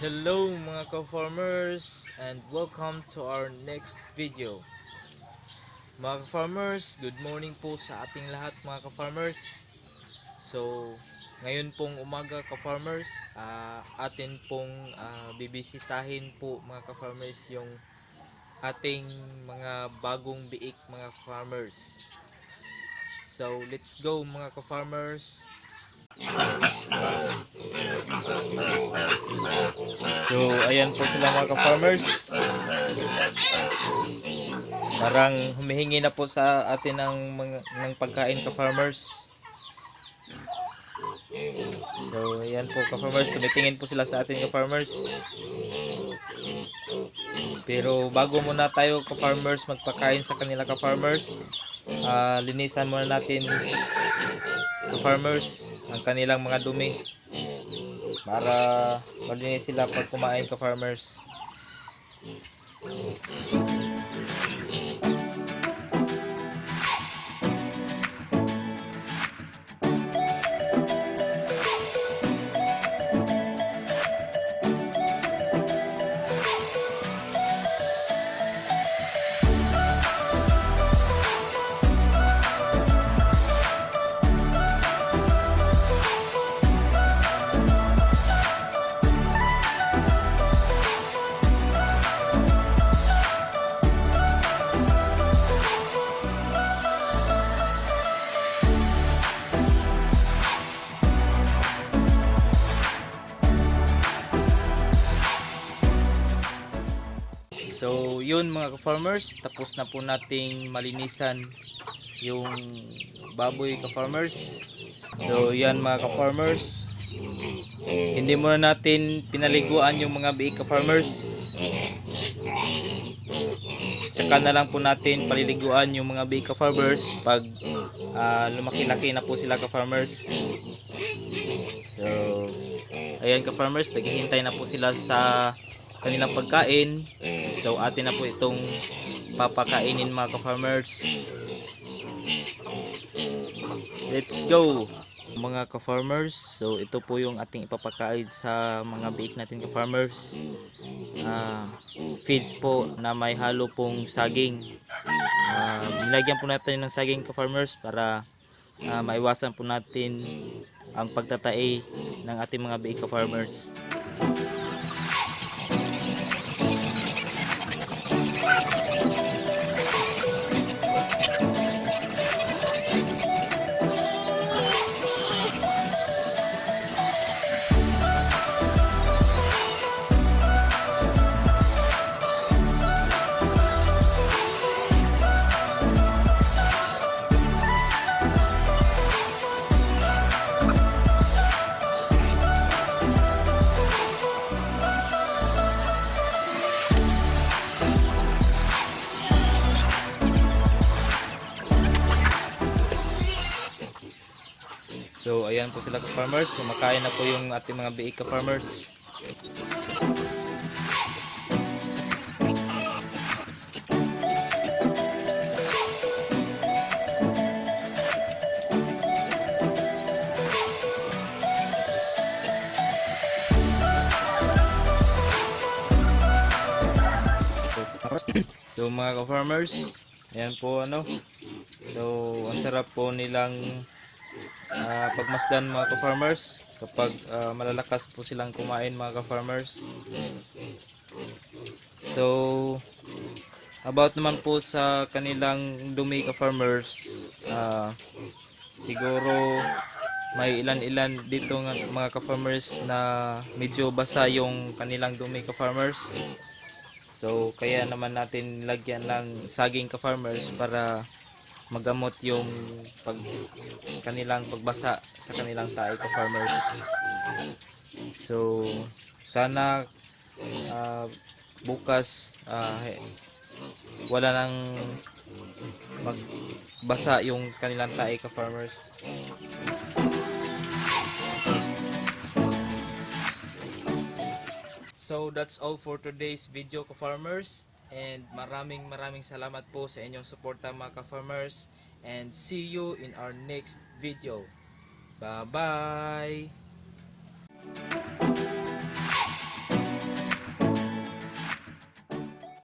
Hello mga ka-farmers and welcome to our next video. Mga ka-farmers, good morning po sa ating lahat mga ka-farmers. So, ngayon pong umaga ka-farmers, ah, atin pong ah, bibisitahin po mga ka-farmers yung ating mga bagong biik mga farmers. So, let's go mga ka-farmers. So, ayan po sila mga ka-farmers. Parang humihingi na po sa atin ng, ng pagkain ka-farmers. So, ayan po ka-farmers. Sumitingin po sila sa atin ka-farmers. Pero bago muna tayo ka-farmers magpakain sa kanila ka-farmers, ah, linisan muna natin ka-farmers ang kanilang mga dumi para malinis sila pag kumain ka farmers so yun mga farmers tapos na po nating malinisan yung baboy ka farmers so yan mga ka farmers hindi muna natin pinaliguan yung mga biik ka farmers Tsaka na lang po natin paliliguan yung mga big farmers pag ah, lumaki-laki na po sila ka-farmers. So, ayan ka-farmers, naghihintay na po sila sa kanilang pagkain. So, atin na po itong papakainin mga ka-farmers. Let's go! Mga ka-farmers, so ito po yung ating ipapakain sa mga biik natin ka-farmers. Ah, feeds po na may halo pong saging. Ah, nilagyan po natin ng saging ka-farmers para ah, maiwasan po natin ang pagtatae ng ating mga biik ka-farmers. Thank you. So ayan po sila ka-farmers, kumakain na po yung ating mga biik ka-farmers. So mga ka-farmers, ayan po ano. So ang sarap po nilang ah, pagmasdan mga ka-farmers kapag ah, malalakas po silang kumain mga ka-farmers. So about naman po sa kanilang dumi ka-farmers, ah, siguro may ilan-ilan dito nga mga ka-farmers na medyo basa yung kanilang dumi ka-farmers. So kaya naman natin lagyan ng saging ka-farmers para magamot yung pag kanilang pagbasa sa kanilang tae ka-farmers. So sana ah, bukas he- wala nang magbasa yung kanilang tae ka-farmers. So that's all for today's video ka-farmers And maraming maraming salamat po sa inyong suporta mga ka-farmers. And see you in our next video. Bye-bye!